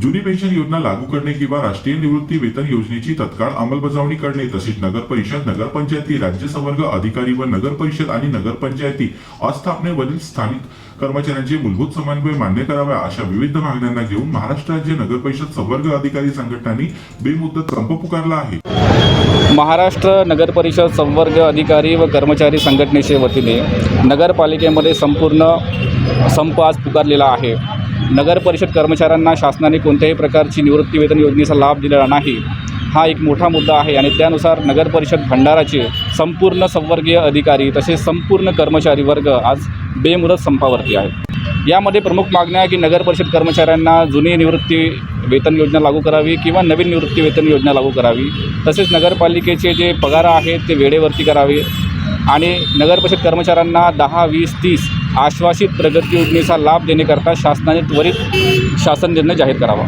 जुनी पेन्शन योजना लागू करणे किंवा राष्ट्रीय निवृत्ती वेतन योजनेची तत्काळ अंमलबजावणी करणे तसेच नगर परिषद नगरपंचायती राज्य संवर्ग अधिकारी व नगर परिषद आणि नगरपंचायती अस्थापनेवरील स्थानिक कर्मचाऱ्यांचे मूलभूत समन्वय मान्य करावा अशा विविध मागण्यांना घेऊन महाराष्ट्र राज्य नगर परिषद संवर्ग अधिकारी संघटनांनी बेमुदत संप पुकारला आहे. महाराष्ट्र नगर परिषद संवर्ग अधिकारी व कर्मचारी संघटनेच्या वतीने नगरपालिकेमध्ये संपूर्ण संप आज पुकारलेला आहे. नगर परिषद कर्मचाऱ्यांना शासनाने कोणत्याही प्रकारची निवृत्तीवेतन योजनेचा लाभ दिलेला नाही. हा एक मोठा मुद्दा आहे आणि त्यानुसार नगर परिषद भंडाराचे संपूर्ण संवर्गीय अधिकारी तसेच संपूर्ण कर्मचारी वर्ग आज बेमुदत संपावरती आहे यामध्ये प्रमुख मागण्या आहे की नगर परिषद कर्मचाऱ्यांना जुनी निवृत्ती वेतन योजना लागू करावी किंवा नवीन निवृत्ती वेतन योजना लागू करावी. तसेच नगरपालिकेचे जे पगार आहेत ते वेळेवरती करावे आणि नगरपरिषद कर्मचाऱ्यांना दहा वीस तीस आश्वासित प्रगती योजनेचा लाभ देण्याकरता शासनाने त्वरित शासन निर्णय जाहीर करावा.